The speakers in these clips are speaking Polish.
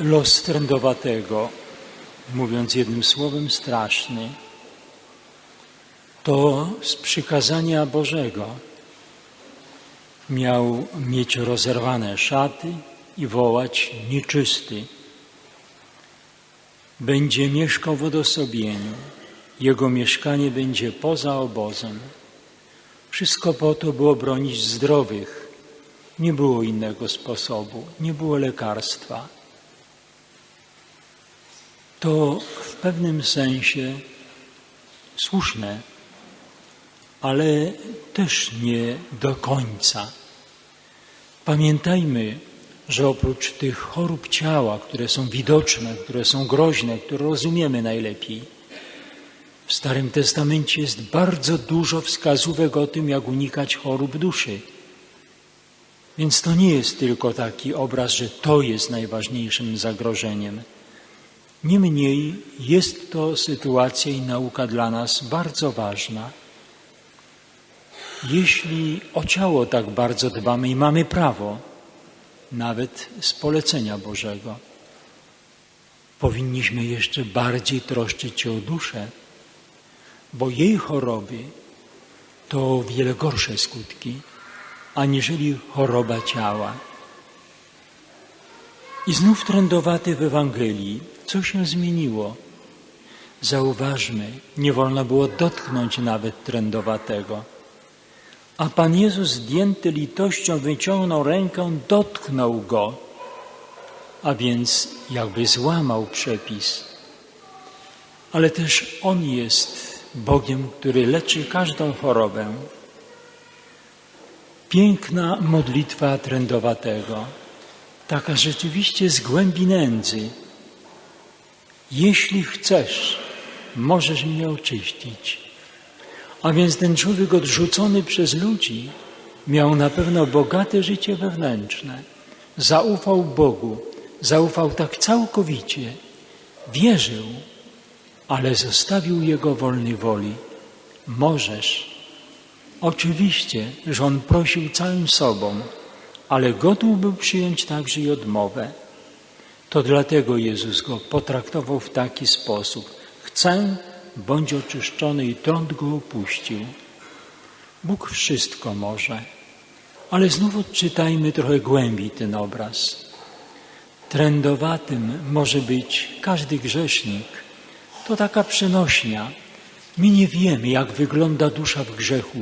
Los trędowatego, mówiąc jednym słowem straszny, to z przykazania Bożego miał mieć rozerwane szaty i wołać nieczysty. Będzie mieszkał w odosobieniu, jego mieszkanie będzie poza obozem. Wszystko po to było bronić zdrowych. Nie było innego sposobu, nie było lekarstwa. To w pewnym sensie słuszne, ale też nie do końca. Pamiętajmy, że oprócz tych chorób ciała, które są widoczne, które są groźne, które rozumiemy najlepiej, w Starym Testamencie jest bardzo dużo wskazówek o tym, jak unikać chorób duszy. Więc to nie jest tylko taki obraz, że to jest najważniejszym zagrożeniem. Niemniej jest to sytuacja i nauka dla nas bardzo ważna. Jeśli o ciało tak bardzo dbamy i mamy prawo, nawet z polecenia Bożego, powinniśmy jeszcze bardziej troszczyć się o duszę, bo jej choroby to wiele gorsze skutki, aniżeli choroba ciała. I znów trędowaty w Ewangelii. Co się zmieniło? Zauważmy, nie wolno było dotknąć nawet trędowatego. A Pan Jezus zdjęty litością wyciągnął rękę, dotknął go, a więc jakby złamał przepis. Ale też On jest Bogiem, który leczy każdą chorobę. Piękna modlitwa trędowatego, taka rzeczywiście z głębi nędzy. Jeśli chcesz, możesz mnie oczyścić. A więc ten człowiek odrzucony przez ludzi miał na pewno bogate życie wewnętrzne. Zaufał Bogu, zaufał tak całkowicie, wierzył, ale zostawił jego wolnej woli. Możesz. Oczywiście, że on prosił całym sobą, ale gotów był przyjąć także i odmowę. To dlatego Jezus go potraktował w taki sposób. Chcę, bądź oczyszczony i trąd go opuścił. Bóg wszystko może, ale znów odczytajmy trochę głębiej ten obraz. Trędowatym może być każdy grzesznik. To taka przenośnia. My nie wiemy, jak wygląda dusza w grzechu,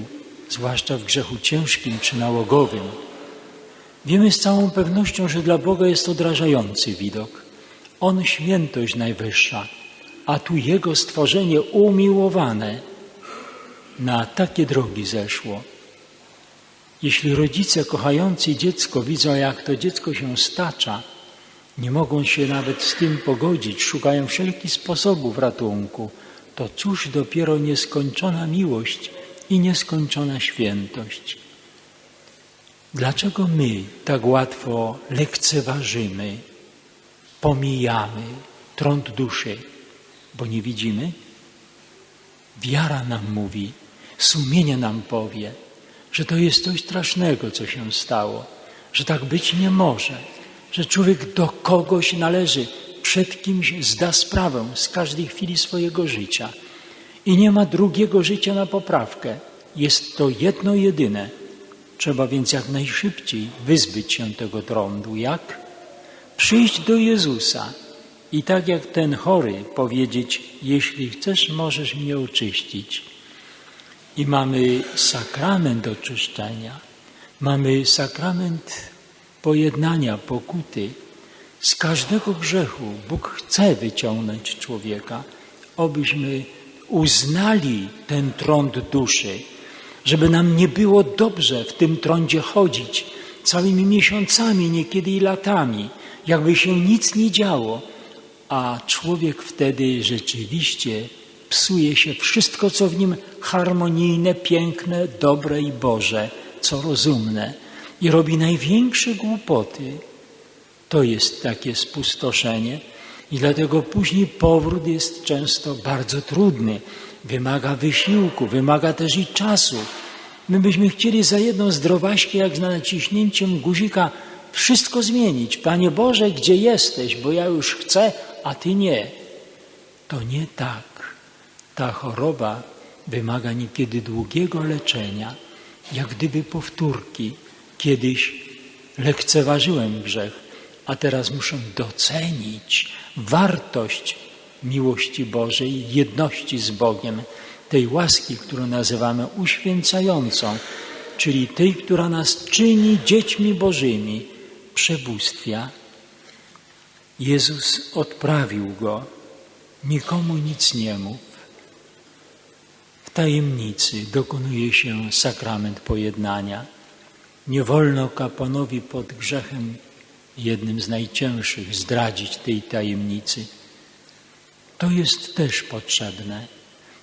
zwłaszcza w grzechu ciężkim czy nałogowym. Wiemy z całą pewnością, że dla Boga jest to drażający widok. On świętość najwyższa, a tu Jego stworzenie umiłowane na takie drogi zeszło. Jeśli rodzice kochający dziecko widzą, jak to dziecko się stacza, nie mogą się nawet z tym pogodzić, szukają wszelkich sposobów ratunku, to cóż dopiero nieskończona miłość i nieskończona świętość. Dlaczego my tak łatwo lekceważymy, pomijamy trąd duszy? Bo nie widzimy? Wiara nam mówi, sumienie nam powie, że to jest coś strasznego, co się stało, że tak być nie może, że człowiek do kogoś należy, przed kimś zda sprawę z każdej chwili swojego życia i nie ma drugiego życia na poprawkę. Jest to jedno jedyne. Trzeba więc jak najszybciej wyzbyć się tego trądu. Jak? Przyjść do Jezusa i tak jak ten chory powiedzieć, jeśli chcesz, możesz mnie oczyścić. I mamy sakrament oczyszczenia, mamy sakrament pojednania, pokuty. Z każdego grzechu Bóg chce wyciągnąć człowieka, obyśmy uznali ten trąd duszy, żeby nam nie było dobrze w tym trądzie chodzić całymi miesiącami, niekiedy i latami, jakby się nic nie działo, a człowiek wtedy rzeczywiście psuje się wszystko, co w nim harmonijne, piękne, dobre i Boże, co rozumne i robi największe głupoty. To jest takie spustoszenie i dlatego później powrót jest często bardzo trudny. Wymaga wysiłku, wymaga też i czasu. My byśmy chcieli za jedną zdrowaśkę, jak z naciśnięciem guzika, wszystko zmienić. Panie Boże, gdzie jesteś? Bo ja już chcę, a Ty nie. To nie tak. Ta choroba wymaga niekiedy długiego leczenia, jak gdyby powtórki. Kiedyś lekceważyłem grzech, a teraz muszę docenić wartość miłości Bożej, jedności z Bogiem, tej łaski, którą nazywamy uświęcającą, czyli tej, która nas czyni dziećmi Bożymi, przebóstwia. Jezus odprawił go, nikomu nic nie mów. W tajemnicy dokonuje się sakrament pojednania. Nie wolno kapłanowi pod grzechem, jednym z najcięższych, zdradzić tej tajemnicy. To jest też potrzebne.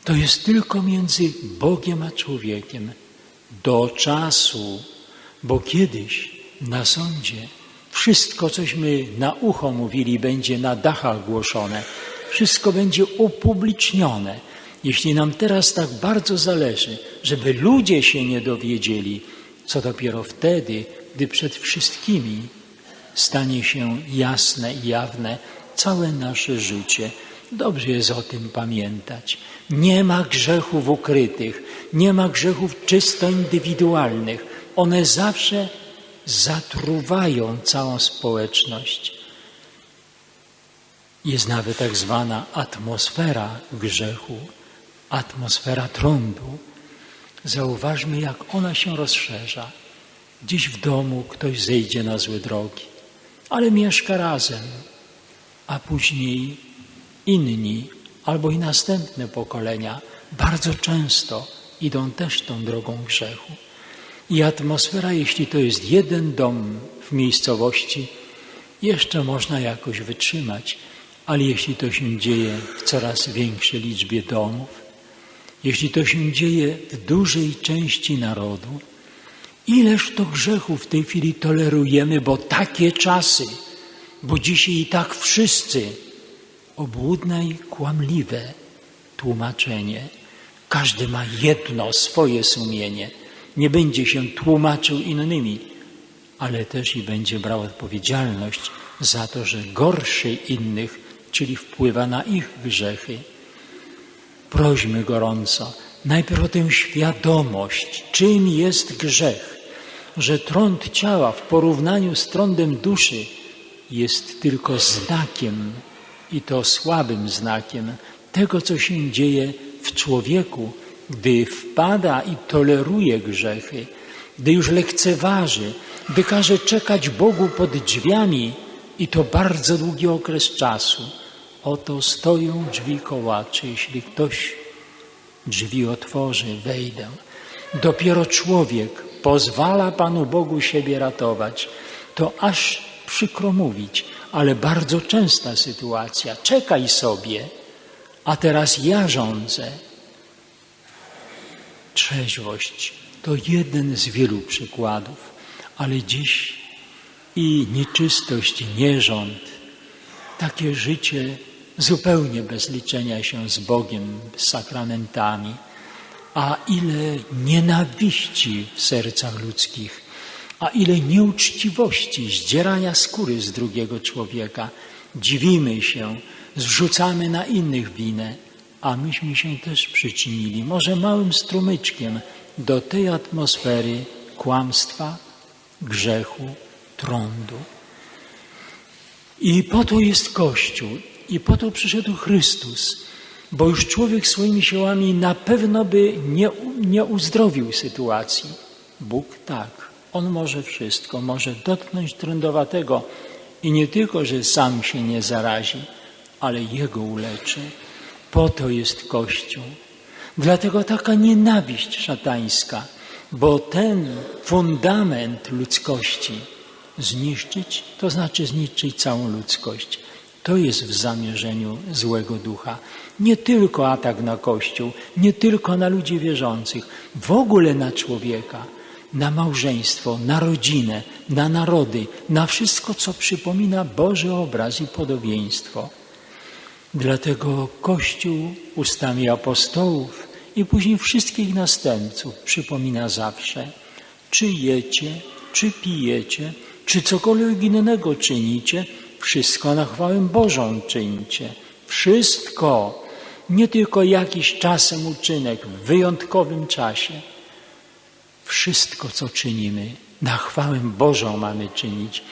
To jest tylko między Bogiem a człowiekiem do czasu, bo kiedyś na sądzie wszystko, cośmy na ucho mówili, będzie na dachach głoszone, wszystko będzie upublicznione. Jeśli nam teraz tak bardzo zależy, żeby ludzie się nie dowiedzieli, co dopiero wtedy, gdy przed wszystkimi stanie się jasne i jawne całe nasze życie. Dobrze jest o tym pamiętać. Nie ma grzechów ukrytych, nie ma grzechów czysto indywidualnych. One zawsze zatruwają całą społeczność. Jest nawet tak zwana atmosfera grzechu, atmosfera trądu. Zauważmy, jak ona się rozszerza. Gdzieś w domu ktoś zejdzie na złe drogi, ale mieszka razem, a później inni albo i następne pokolenia bardzo często idą też tą drogą grzechu. I atmosfera, jeśli to jest jeden dom w miejscowości, jeszcze można jakoś wytrzymać, ale jeśli to się dzieje w coraz większej liczbie domów, jeśli to się dzieje w dużej części narodu, ileż to grzechów w tej chwili tolerujemy, bo takie czasy, bo dzisiaj i tak wszyscy obłudne i kłamliwe tłumaczenie. Każdy ma jedno swoje sumienie. Nie będzie się tłumaczył innymi, ale też i będzie brał odpowiedzialność za to, że gorszy innych, czyli wpływa na ich grzechy. Prośmy gorąco, najpierw o tę świadomość, czym jest grzech, że trąd ciała w porównaniu z trądem duszy jest tylko znakiem i to słabym znakiem tego, co się dzieje w człowieku, gdy wpada i toleruje grzechy, gdy już lekceważy, gdy każe czekać Bogu pod drzwiami i to bardzo długi okres czasu. Oto stoją drzwi kołaczy. Jeśli ktoś drzwi otworzy, wejdę. Dopiero człowiek pozwala Panu Bogu siebie ratować. To aż przykro mówić, ale bardzo częsta sytuacja. Czekaj sobie, a teraz ja rządzę. Trzeźwość to jeden z wielu przykładów, ale dziś i nieczystość, i nierząd, takie życie zupełnie bez liczenia się z Bogiem, z sakramentami, a ile nienawiści w sercach ludzkich, a ile nieuczciwości, zdzierania skóry z drugiego człowieka. Dziwimy się, zrzucamy na innych winę, a myśmy się też przyczynili, może małym strumyczkiem, do tej atmosfery kłamstwa, grzechu, trądu. I po to jest Kościół, i po to przyszedł Chrystus, bo już człowiek swoimi siłami na pewno by nie, nie uzdrowił sytuacji. Bóg tak. On może wszystko, może dotknąć trędowatego i nie tylko, że sam się nie zarazi, ale jego uleczy. Po to jest Kościół. Dlatego taka nienawiść szatańska, bo ten fundament ludzkości zniszczyć, to znaczy zniszczyć całą ludzkość. To jest w zamierzeniu złego ducha. Nie tylko atak na Kościół, nie tylko na ludzi wierzących, w ogóle na człowieka na małżeństwo, na rodzinę, na narody, na wszystko, co przypomina Boży obraz i podobieństwo. Dlatego Kościół ustami apostołów i później wszystkich następców przypomina zawsze, czy jecie, czy pijecie, czy cokolwiek innego czynicie, wszystko na chwałę Bożą czyńcie. Wszystko, nie tylko jakiś czasem uczynek, w wyjątkowym czasie. Wszystko, co czynimy, na chwałę Bożą mamy czynić,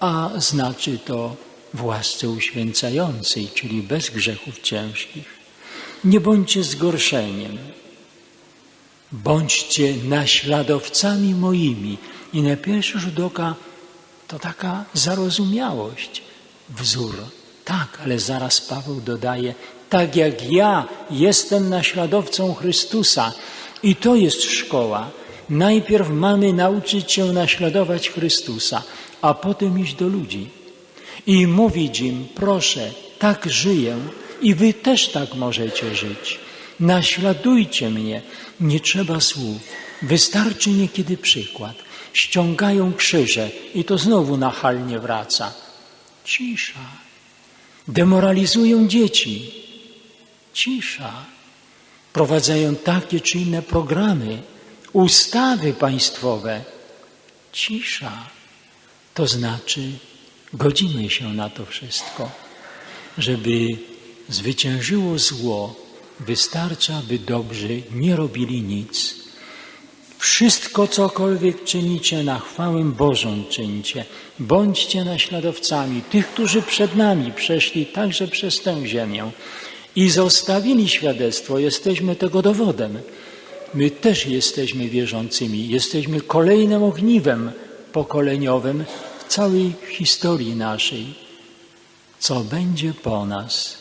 a znaczy to w łasce uświęcającej, czyli bez grzechów ciężkich. Nie bądźcie zgorszeniem, bądźcie naśladowcami moimi. I na pierwszy rzut oka to taka zarozumiałość, wzór. Tak, ale zaraz Paweł dodaje, tak jak ja jestem naśladowcą Chrystusa. I to jest szkoła. Najpierw mamy nauczyć się naśladować Chrystusa, a potem iść do ludzi i mówić im, proszę, tak żyję i wy też tak możecie żyć. Naśladujcie mnie, nie trzeba słów, wystarczy niekiedy przykład. Ściągają krzyże i to znowu nachalnie wraca. Cisza. Demoralizują dzieci. Cisza. Prowadzają takie czy inne programy, ustawy państwowe. Cisza. To znaczy, godzimy się na to wszystko. Żeby zwyciężyło zło, wystarcza, by dobrzy nie robili nic. Wszystko, cokolwiek czynicie, na chwałę Bożą czyńcie. Bądźcie naśladowcami tych, którzy przed nami przeszli także przez tę ziemię i zostawili świadectwo. Jesteśmy tego dowodem. My też jesteśmy wierzącymi. Jesteśmy kolejnym ogniwem pokoleniowym w całej historii naszej. Co będzie po nas?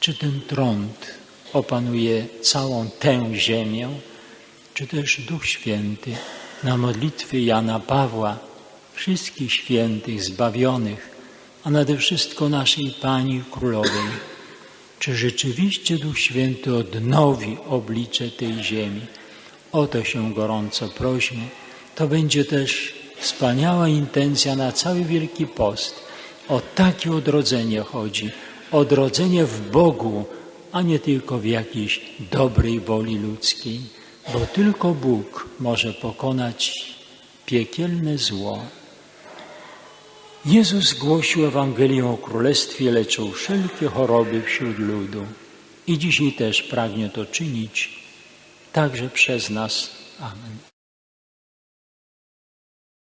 Czy ten trąd opanuje całą tę ziemię? czy też Duch Święty na modlitwy Jana Pawła, wszystkich świętych, zbawionych, a nade wszystko naszej Pani Królowej. Czy rzeczywiście Duch Święty odnowi oblicze tej ziemi? O to się gorąco prośmy. To będzie też wspaniała intencja na cały Wielki Post. O takie odrodzenie chodzi. Odrodzenie w Bogu, a nie tylko w jakiejś dobrej woli ludzkiej bo tylko Bóg może pokonać piekielne zło. Jezus głosił Ewangelię o Królestwie, leczył wszelkie choroby wśród ludu i dzisiaj też pragnie to czynić, także przez nas. Amen.